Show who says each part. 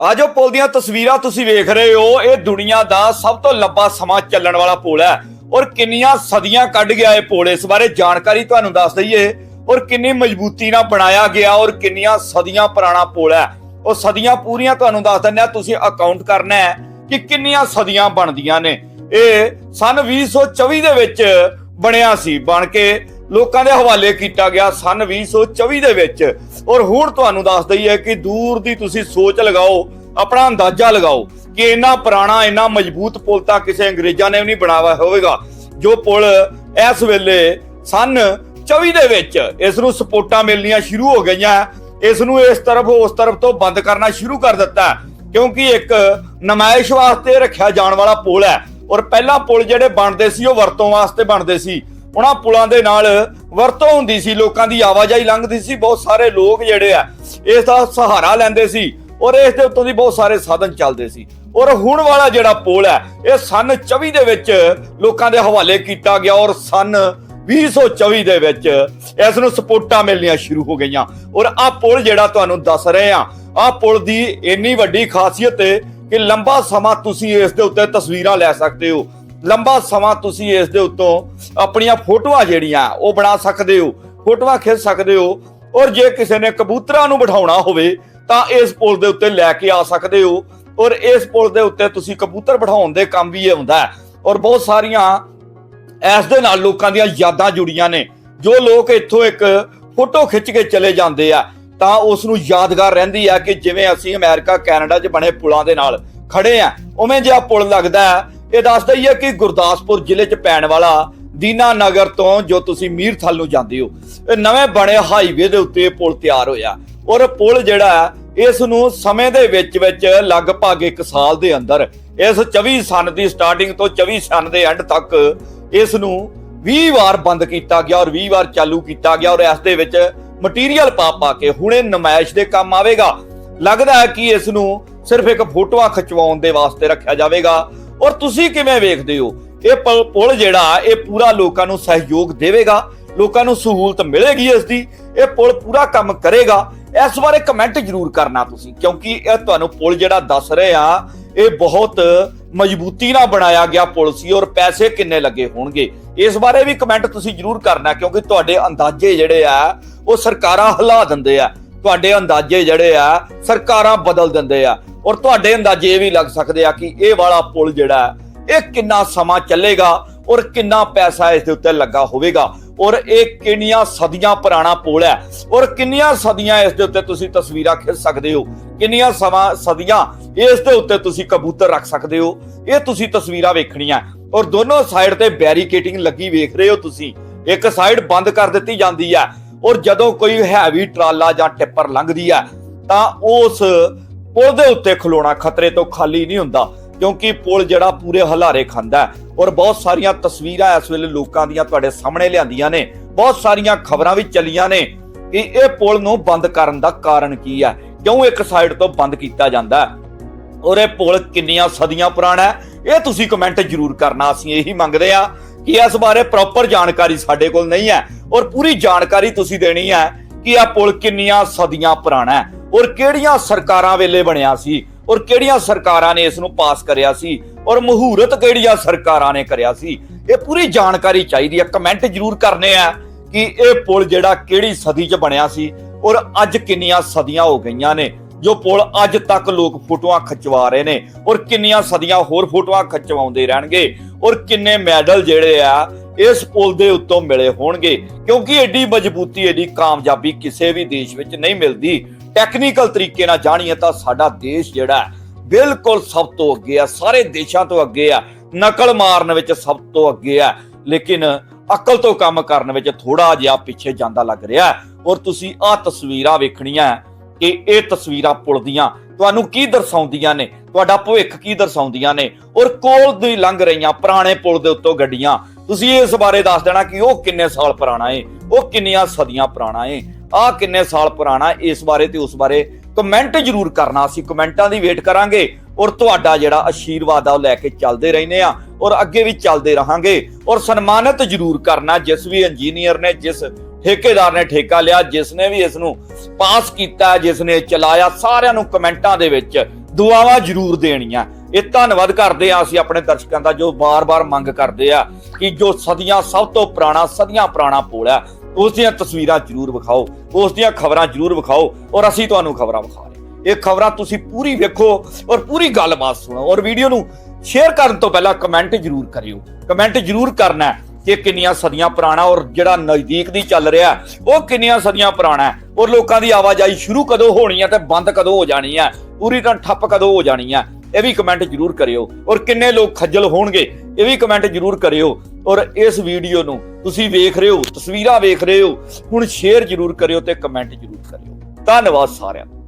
Speaker 1: ਆਜੋ ਪੁਲ ਦੀਆਂ ਤਸਵੀਰਾਂ ਤੁਸੀਂ ਵੇਖ ਰਹੇ ਹੋ, ਇਹ ਦੁਨੀਆ ਦਾ ਸਭ ਤੋਂ ਲੰਬਾ ਸਮਾਂ ਚੱਲਣ ਵਾਲਾ ਪੁਲ ਹੈ। ਔਰ ਕਿੰਨੀਆਂ ਸਦੀਆਂ ਕੱਢ ਗਿਆ ਇਹ ਪੁਲ, ਇਸ ਬਾਰੇ ਜਾਣਕਾਰੀ ਤੁਹਾਨੂੰ ਦੱਸ ਦਈਏ। ਔਰ ਕਿੰਨੀ ਮਜ਼ਬੂਤੀ ਨਾਲ ਬਣਾਇਆ ਗਿਆ ਔਰ ਕਿੰਨੀਆਂ ਸਦੀਆਂ ਪੁਰਾਣਾ ਪੁਲ ਹੈ। ਉਹ ਸਦੀਆਂ ਪੂਰੀਆਂ ਤੁਹਾਨੂੰ ਦੱਸ ਦਿੰਦੇ ਆ, ਤੁਸੀਂ ਅਕਾਊਂਟ ਕਰਨਾ ਹੈ ਕਿ ਕਿੰਨੀਆਂ ਸਦੀਆਂ ਬਣਦੀਆਂ ਨੇ। ਇਹ ਸਨ 2024 ਦੇ ਵਿੱਚ ਬਣਿਆ ਸੀ, ਬਣ ਕੇ ਲੋਕਾਂ ਦੇ ਹਵਾਲੇ ਕੀਤਾ ਗਿਆ ਸਨ 2024 ਦੇ ਵਿੱਚ। ਔਰ ਹੁਣ ਤੁਹਾਨੂੰ ਦੱਸ ਦਈਏ ਕਿ ਦੂਰ ਦੀ ਤੁਸੀਂ ਸੋਚ ਲਗਾਓ, ਆਪਣਾ ਅੰਦਾਜ਼ਾ ਲਗਾਓ ਕਿ ਇੰਨਾ ਪੁਰਾਣਾ, ਇੰਨਾ ਮਜ਼ਬੂਤ ਪੁਲ ਤਾਂ ਕਿਸੇ ਅੰਗਰੇਜ਼ਾਂ ਨੇ ਵੀ ਨਹੀਂ ਬਣਾਇਆ ਹੋਵੇਗਾ। ਜੋ ਪੁਲ ਇਸ ਵੇਲੇ ਸਨ 24 ਦੇ ਵਿੱਚ ਇਸ ਨੂੰ ਸਪੋਰਟਾਂ ਮਿਲਣੀਆਂ ਸ਼ੁਰੂ ਹੋ ਗਈਆਂ। ਇਸ ਨੂੰ ਇਸ ਤਰਫ, ਉਸ ਤਰਫ ਤੋਂ ਬੰਦ ਕਰਨਾ ਸ਼ੁਰੂ ਕਰ ਦਿੱਤਾ ਕਿਉਂਕਿ ਇੱਕ ਨਮਾਇਸ਼ ਵਾਸਤੇ ਰੱਖਿਆ ਜਾਣ ਵਾਲਾ ਪੁਲ ਹੈ। ਔਰ ਪਹਿਲਾ ਪੁਲ ਜਿਹੜੇ ਬਣਦੇ ਸੀ, ਉਹ ਵਰਤੋਂ ਵਾਸਤੇ ਬਣਦੇ ਸੀ। ਉਹਨਾਂ ਪੁਲਾਂ ਦੇ ਨਾਲ ਵਰਤੋਂ ਹੁੰਦੀ ਸੀ, ਲੋਕਾਂ ਦੀ ਆਵਾਜਾਈ ਲੰਘਦੀ ਸੀ, ਬਹੁਤ ਸਾਰੇ ਲੋਕ ਜਿਹੜੇ ਆ, ਇਸ ਦਾ ਸਹਾਰਾ ਲੈਂਦੇ ਸੀ ਔਰ ਇਸ ਦੇ ਉੱਤੋਂ ਦੀ ਬਹੁਤ ਸਾਰੇ ਸਾਧਨ ਚੱਲਦੇ ਸੀ। ਔਰ ਹੁਣ ਵਾਲਾ ਜਿਹੜਾ ਪੁਲ ਹੈ, ਇਹ ਸਨ 24 ਦੇ ਵਿੱਚ ਲੋਕਾਂ ਦੇ ਹਵਾਲੇ ਕੀਤਾ ਗਿਆ ਔਰ ਸਨ 2024 ਦੇ ਵਿੱਚ ਇਸ ਨੂੰ ਸਪੋਰਟਾਂ ਮਿਲਣੀਆਂ ਸ਼ੁਰੂ ਹੋ ਗਈਆਂ। ਔਰ ਆਹ ਪੁਲ ਜਿਹੜਾ ਤੁਹਾਨੂੰ ਦੱਸ ਰਹੇ ਆ ਆਹ ਪੁਲ ਦੀ ਇੰਨੀ ਵੱਡੀ ਖਾਸੀਅਤ ਹੈ ਕਿ ਲੰਬਾ ਸਮਾਂ ਤੁਸੀਂ ਇਸ ਦੇ ਉੱਤੇ ਤਸਵੀਰਾਂ ਲੈ ਸਕਦੇ ਹੋ। ਲੰਬਾ ਸਮਾਂ ਤੁਸੀਂ ਇਸ ਦੇ ਉੱਤੋਂ ਆਪਣੀਆਂ ਫੋਟੋਆਂ ਜਿਹੜੀਆਂ, ਉਹ ਬਣਾ ਸਕਦੇ ਹੋ, ਫੋਟੋਆਂ ਖਿੱਚ ਸਕਦੇ ਹੋ ਔਰ ਜੇ ਕਿਸੇ ਨੇ ਕਬੂਤਰਾਂ ਨੂੰ ਬਿਠਾਉਣਾ ਹੋਵੇ, ਤਾਂ ਇਸ ਪੁਲ ਦੇ ਉੱਤੇ ਲੈ ਕੇ ਆ ਸਕਦੇ ਹੋ ਔਰ ਇਸ ਪੁਲ ਦੇ ਉੱਤੇ ਤੁਸੀਂ ਕਬੂਤਰ ਬਿਠਾਉਣ ਦੇ ਕੰਮ ਵੀ ਇਹ ਹੁੰਦਾ ਔਰ ਬਹੁਤ ਸਾਰੀਆਂ ਇਸ ਦੇ ਨਾਲ ਲੋਕਾਂ ਦੀਆਂ ਯਾਦਾਂ ਜੁੜੀਆਂ ਨੇ, ਜੋ ਲੋਕ ਇੱਥੋਂ ਇੱਕ ਫੋਟੋ ਖਿੱਚ ਕੇ ਚਲੇ ਜਾਂਦੇ ਆ, ਤਾਂ ਉਸ ਨੂੰ ਯਾਦਗਾਰ ਰਹਿੰਦੀ ਆ ਕਿ ਜਿਵੇਂ ਅਸੀਂ ਅਮਰੀਕਾ, ਕੈਨੇਡਾ 'ਚ ਬਣੇ ਪੁਲਾਂ ਦੇ ਨਾਲ ਖੜੇ ਆ, ਉਵੇਂ ਜਿਹਾ ਪੁਲ ਲੱਗਦਾ ਹੈ ਇਹ ਦੱਸਦਾ ਹੀ ਹੈ ਕਿ ਗੁਰਦਾਸਪੁਰ ਜ਼ਿਲ੍ਹੇ 'ਚ ਪੈਣ ਵਾਲਾ ਦੀਨਾ ਨਗਰ ਤੋਂ ਜੋ ਤੁਸੀਂ ਮੀਰਥਲ ਨੂੰ ਜਾਂਦੇ ਹੋ ਇਹ ਨਵੇਂ ਬਣੇ ਹਾਈਵੇ ਦੇ ਉੱਤੇ ਪੁਲ ਤਿਆਰ ਹੋਇਆ। ਔਰ ਪੁਲ ਜਿਹੜਾ ਹੈ, ਇਸ ਨੂੰ ਸਮੇਂ ਦੇ ਵਿੱਚ ਵਿੱਚ ਲਗਭਗ 1 ਸਾਲ ਦੇ ਅੰਦਰ ਇਸ 24 ਸਨ ਦੀ ਸਟਾਰਟਿੰਗ ਤੋਂ 24 ਸਨ ਦੇ ਐਂਡ ਤੱਕ ਇਸ ਨੂੰ 20 ਵਾਰ ਬੰਦ ਕੀਤਾ ਗਿਆ ਔਰ 20 ਵਾਰ ਚਾਲੂ ਕੀਤਾ ਗਿਆ ਔਰ ਇਸ ਦੇ ਵਿੱਚ ਮਟੀਰੀਅਲ ਪਾ ਪਾ ਕੇ ਹੁਣੇ ਨਮਾਇਸ਼ ਦੇ ਕੰਮ ਆਵੇਗਾ। ਲੱਗਦਾ ਹੈ ਕਿ ਇਸ ਨੂੰ ਸਿਰਫ ਇੱਕ ਫੋਟੋਆਂ ਖਿਚਵਾਉਣ ਦੇ ਵਾਸਤੇ ਰੱਖਿਆ ਜਾਵੇਗਾ। ਔਰ ਤੁਸੀਂ ਕਿਵੇਂ ਵੇਖਦੇ ਹੋ? ਇਹ ਪੁਲ- ਪੁਲ ਜਿਹੜਾ, ਇਹ ਪੂਰਾ ਲੋਕਾਂ ਨੂੰ ਸਹਿਯੋਗ ਦੇਵੇਗਾ, ਲੋਕਾਂ ਨੂੰ ਸਹੂਲਤ ਮਿਲੇਗੀ ਇਸ ਦੀ ਇਹ ਪੁਲ ਪੂਰਾ ਕੰਮ ਕਰੇਗਾ। ਇਸ ਬਾਰੇ ਕਮੈਂਟ ਜ਼ਰੂਰ ਕਰਨਾ ਤੁਸੀਂ, ਕਿਉਂਕਿ ਇਹ ਤੁਹਾਨੂੰ ਪੁਲ ਜਿਹੜਾ ਦੱਸ ਰਹੇ ਆ, ਇਹ ਬਹੁਤ ਮਜ਼ਬੂਤੀ ਨਾਲ ਬਣਾਇਆ ਗਿਆ ਪੁਲ ਸੀ ਔਰ ਪੈਸੇ ਕਿੰਨੇ ਲੱਗੇ ਹੋਣਗੇ। ਇਸ ਬਾਰੇ ਵੀ ਕਮੈਂਟ ਤੁਸੀਂ ਜ਼ਰੂਰ ਕਰਨਾ, ਕਿਉਂਕਿ ਤੁਹਾਡੇ ਅੰਦਾਜ਼ੇ ਜਿਹੜੇ ਆ, ਉਹ ਸਰਕਾਰਾਂ ਹਿਲਾ ਦਿੰਦੇ ਆ। ਤੁਹਾਡੇ ਅੰਦਾਜ਼ੇ ਜਿਹੜੇ ਆ, ਸਰਕਾਰਾਂ ਬਦਲ ਦਿੰਦੇ ਆ। ਔਰ ਤੁਹਾਡੇ ਅੰਦਾਜ਼ੇ ਇਹ ਵੀ ਲੱਗ ਸਕਦੇ ਆ ਕਿ ਇਹ ਵਾਲਾ ਪੁਲ ਜਿਹੜਾ ਇਹ ਕਿੰਨਾ ਸਮਾਂ ਚੱਲੇਗਾ ਔਰ ਕਿੰਨਾ ਪੈਸਾ ਇਸ ਦੇ ਉੱਤੇ ਲੱਗਾ ਹੋਵੇਗਾ? ਔਰ ਇਹ ਕਿੰਨੀਆਂ ਸਦੀਆਂ ਪੁਰਾਣਾ ਪੁਲ ਹੈ? ਔਰ ਕਿੰਨੀਆਂ ਸਦੀਆਂ ਇਸ ਦੇ ਉੱਤੇ ਤੁਸੀਂ ਤਸਵੀਰਾਂ ਖਿੱਚ ਸਕਦੇ ਹੋ? ਕਿੰਨੀਆਂ ਸਮਾਂ, ਸਦੀਆਂ ਇਸ ਦੇ ਉੱਤੇ ਤੁਸੀਂ ਕਬੂਤਰ ਰੱਖ ਸਕਦੇ ਹੋ? ਇਹ ਤੁਸੀਂ ਤਸਵੀਰਾਂ ਵੇਖਣੀਆਂ ਔਰ ਦੋਨੋਂ ਸਾਈਡ ਤੇ ਬੈਰੀਕੇਟਿੰਗ ਲੱਗੀ ਵੇਖ ਰਹੇ ਹੋ ਤੁਸੀਂ। ਇੱਕ ਸਾਈਡ ਬੰਦ ਕਰ ਦਿੱਤੀ ਜਾਂਦੀ ਹੈ। ਔਰ ਜਦੋਂ ਕੋਈ ਹੈਵੀ ਟਰਾਲਾ ਜਾਂ ਟਿੱਪਰ ਲੰਘਦੀ ਹੈ, ਤਾਂ ਉਸ ਪੁਲ ਦੇ ਉੱਤੇ ਖਲੋਣਾ ਖਤਰੇ ਤੋਂ ਖਾਲੀ ਨਹੀਂ ਹੁੰਦਾ, ਕਿਉਂਕਿ ਪੁਲ ਜਿਹੜਾ ਪੂਰੇ ਹਲਾਰੇ ਖਾਂਦਾ ਔਰ ਬਹੁਤ ਸਾਰੀਆਂ ਤਸਵੀਰਾਂ ਇਸ ਵੇਲੇ ਲੋਕਾਂ ਦੀਆਂ ਤੁਹਾਡੇ ਸਾਹਮਣੇ ਲਿਆਂਦੀਆਂ ਨੇ। ਬਹੁਤ ਸਾਰੀਆਂ ਖਬਰਾਂ ਵੀ ਚੱਲੀਆਂ ਨੇ ਕਿ ਇਹ ਪੁਲ ਨੂੰ ਬੰਦ ਕਰਨ ਦਾ ਕਾਰਨ ਕੀ ਹੈ, ਕਿਉਂ ਇੱਕ ਸਾਈਡ ਤੋਂ ਬੰਦ ਕੀਤਾ ਜਾਂਦਾ ਔਰ ਇਹ ਪੁਲ ਕਿੰਨੀਆਂ ਸਦੀਆਂ ਪੁਰਾਣਾ ਹੈ, ਇਹ ਤੁਸੀਂ ਕਮੈਂਟ ਜ਼ਰੂਰ ਕਰਨਾ, ਅਸੀਂ ਇਹੀ ਮੰਗਦੇ ਆ ਕਿ ਇਸ ਬਾਰੇ ਪ੍ਰੋਪਰ ਜਾਣਕਾਰੀ ਸਾਡੇ ਕੋਲ ਨਹੀਂ ਹੈ ਔਰ ਪੂਰੀ ਜਾਣਕਾਰੀ ਤੁਸੀਂ ਦੇਣੀ ਹੈ ਕਿ ਇਹ ਪੁਲ ਕਿੰਨੀਆਂ ਸਦੀਆਂ ਪੁਰਾਣਾ ਹੈ। ਔਰ ਕਿਹੜੀਆਂ ਸਰਕਾਰਾਂ ਵੇਲੇ ਬਣਿਆ ਸੀ? ਔਰ ਕਿਹੜੀਆਂ ਸਰਕਾਰਾਂ ਨੇ ਇਸ ਨੂੰ ਪਾਸ ਕਰਿਆ ਸੀ? ਔਰ ਮਹੂਰਤ ਕਿਹੜੀਆਂ ਸਰਕਾਰਾਂ ਨੇ ਕਰਿਆ ਸੀ? ਇਹ ਪੂਰੀ ਜਾਣਕਾਰੀ ਚਾਹੀਦੀ ਹੈ। ਕਮੈਂਟ ਜ਼ਰੂਰ ਕਰਨੇ ਆ ਕਿ ਇਹ ਪੁਲ ਜਿਹੜਾ ਕਿਹੜੀ ਸਦੀ 'ਚ ਬਣਿਆ ਸੀ ਔਰ ਅੱਜ ਕਿੰਨੀਆਂ ਸਦੀਆਂ ਹੋ ਗਈਆਂ ਨੇ? ਜੋ ਪੁਲ ਅੱਜ ਤੱਕ ਲੋਕ ਫੋਟੋਆਂ ਖਿਚਵਾ ਰਹੇ ਨੇ ਔਰ ਕਿੰਨੀਆਂ ਸਦੀਆਂ ਹੋਰ ਫੋਟੋਆਂ ਖਿਚਵਾਉਂਦੇ ਰਹਿਣਗੇ? ਔਰ ਕਿੰਨੇ ਮੈਡਲ ਜਿਹੜੇ ਆ ਇਸ ਪੁਲ ਦੇ ਉੱਤੋਂ ਮਿਲੇ ਹੋਣਗੇ? ਕਿਉਂਕਿ ਐਡੀ ਮਜ਼ਬੂਤੀ, ਐਡੀ ਕਾਮਯਾਬੀ ਕਿਸੇ ਵੀ ਦੇਸ਼ ਵਿੱਚ ਨਹੀਂ ਮਿਲਦੀ। ਟੈਕਨੀਕਲ ਤਰੀਕੇ ਨਾਲ ਜਾਣੀਏ ਤਾਂ ਸਾਡਾ ਦੇਸ਼ ਜਿਹੜਾ ਬਿਲਕੁਲ ਸਭ ਤੋਂ ਅੱਗੇ ਆ, ਸਾਰੇ ਦੇਸ਼ਾਂ ਤੋਂ ਅੱਗੇ ਆ, ਨਕਲ ਮਾਰਨ ਵਿੱਚ ਸਭ ਤੋਂ ਅੱਗੇ ਆ, ਲੇਕਿਨ ਅਕਲ ਤੋਂ ਕੰਮ ਕਰਨ ਵਿੱਚ ਥੋੜਾ ਜਿਹਾ ਪਿੱਛੇ ਜਾਂਦਾ ਲੱਗ ਰਿਹਾ ਔਰ ਤੁਸੀਂ ਆਹ ਤਸਵੀਰਾਂ ਵੇਖਣੀਆਂ ਕਿ ਇਹ ਤਸਵੀਰਾਂ ਪੁਲ ਦੀਆਂ ਤੁਹਾਨੂੰ ਕੀ ਦਰਸਾਉਂਦੀਆਂ ਨੇ, ਤੁਹਾਡਾ ਭਵਿੱਖ ਕੀ ਦਰਸਾਉਂਦੀਆਂ ਨੇ, ਔਰ ਕੋਲ ਦੀ ਲੰਘ ਰਹੀਆਂ ਪੁਰਾਣੇ ਪੁਲ ਦੇ ਉੱਤੋਂ ਗੱਡੀਆਂ ਤੁਸੀਂ ਇਸ ਬਾਰੇ ਦੱਸ ਦੇਣਾ ਕਿ ਉਹ ਕਿੰਨੇ ਸਾਲ ਪੁਰਾਣਾ ਏ, ਉਹ ਕਿੰਨੀਆਂ ਸਦੀਆਂ ਪੁਰਾਣਾ ਏ, ਆਹ ਕਿੰਨੇ ਸਾਲ ਪੁਰਾਣਾ, ਇਸ ਬਾਰੇ ਤੇ ਉਸ ਬਾਰੇ ਕਮੈਂਟ ਜ਼ਰੂਰ ਕਰਨਾ, ਅਸੀਂ ਕਮੈਂਟਾਂ ਦੀ ਵੇਟ ਕਰਾਂਗੇ ਔਰ ਤੁਹਾਡਾ ਜਿਹੜਾ ਆਸ਼ੀਰਵਾਦ ਆ ਉਹ ਲੈ ਕੇ ਚੱਲਦੇ ਰਹਿੰਦੇ ਆ ਔਰ ਅੱਗੇ ਵੀ ਚੱਲਦੇ ਰਹਾਂਗੇ ਔਰ ਸਨਮਾਨਿਤ ਜ਼ਰੂਰ ਕਰਨਾ, ਜਿਸ ਵੀ ਇੰਜੀਨੀਅਰ ਨੇ, ਜਿਸ ਠੇਕੇਦਾਰ ਨੇ ਠੇਕਾ ਲਿਆ, ਜਿਸ ਨੇ ਵੀ ਇਸ ਨੂੰ ਪਾਸ ਕੀਤਾ, ਜਿਸ ਨੇ ਚਲਾਇਆ, ਸਾਰਿਆਂ ਨੂੰ ਕਮੈਂਟਾਂ ਦੇ ਵਿੱਚ ਦੁਆਵਾਂ ਜ਼ਰੂਰ ਦੇਣੀਆਂ। ਇਹ ਧੰਨਵਾਦ ਕਰਦੇ ਆ ਅਸੀਂ ਆਪਣੇ ਦਰਸ਼ਕਾਂ ਦਾ ਜੋ ਬਾਰ-ਬਾਰ ਮੰਗ ਕਰਦੇ ਆ ਕਿ ਜੋ ਸਦੀਆਂ ਸਭ ਤੋਂ ਪੁਰਾਣਾ, ਸਦੀਆਂ ਪੁਰਾਣਾ ਪੋਲ ਹੈ, ਉਸ ਦੀਆਂ ਤਸਵੀਰਾਂ ਜ਼ਰੂਰ ਵਿਖਾਓ, ਉਸ ਦੀਆਂ ਖਬਰਾਂ ਜ਼ਰੂਰ ਵਿਖਾਓ ਔਰ ਅਸੀਂ ਤੁਹਾਨੂੰ ਖਬਰਾਂ ਵਿਖਾ ਰਹੇ ਇਹ ਖਬਰਾਂ ਤੁਸੀਂ ਪੂਰੀ ਵੇਖੋ ਔਰ ਪੂਰੀ ਗੱਲਬਾਤ ਸੁਣੋ ਔਰ ਵੀਡੀਓ ਨੂੰ ਸ਼ੇਅਰ ਕਰਨ ਤੋਂ ਪਹਿਲਾਂ ਕਮੈਂਟ ਜ਼ਰੂਰ ਕਰਿਓ। ਕਮੈਂਟ ਜ਼ਰੂਰ ਕਰਨਾ ਕਿ ਕਿੰਨੀਆਂ ਸਦੀਆਂ ਪੁਰਾਣਾ ਔਰ ਜਿਹੜਾ ਨਜ਼ਦੀਕ ਦੀ ਚੱਲ ਰਿਹਾ ਉਹ ਕਿੰਨੀਆਂ ਸਦੀਆਂ ਪੁਰਾਣਾ ਹੈ? ਔਰ ਲੋਕਾਂ ਦੀ ਆਵਾਜਾਈ ਸ਼ੁਰੂ ਕਦੋਂ ਹੋਣੀ ਹੈ ਤੇ ਬੰਦ ਕਦੋਂ ਹੋ ਜਾਣੀ ਹੈ? ਪੂਰੀ ਤਰ੍ਹਾਂ ਠੱਪ ਕਦੋਂ ਹੋ ਜਾਣੀ ਹੈ? ਇਹ ਵੀ ਕਮੈਂਟ ਜ਼ਰੂਰ ਕਰਿਓ। ਔਰ ਕਿੰਨੇ ਲੋਕ ਖੱਜਲ ਹੋਣਗੇ, ਇਹ ਵੀ ਕਮੈਂਟ ਜ਼ਰੂਰ ਕਰਿਓ। ਔਰ ਇਸ ਵੀਡੀਓ ਨੂੰ ਤੁਸੀਂ ਵੇਖ ਰਹੇ ਹੋ, ਤਸਵੀਰਾਂ ਵੇਖ ਰਹੇ ਹੋ, ਹੁਣ ਸ਼ੇਅਰ ਜ਼ਰੂਰ ਕਰਿਓ ਤੇ ਕਮੈਂਟ ਜ਼ਰੂਰ ਕਰਿਓ। ਧੰਨਵਾਦ ਸਾਰਿਆਂ ਦਾ।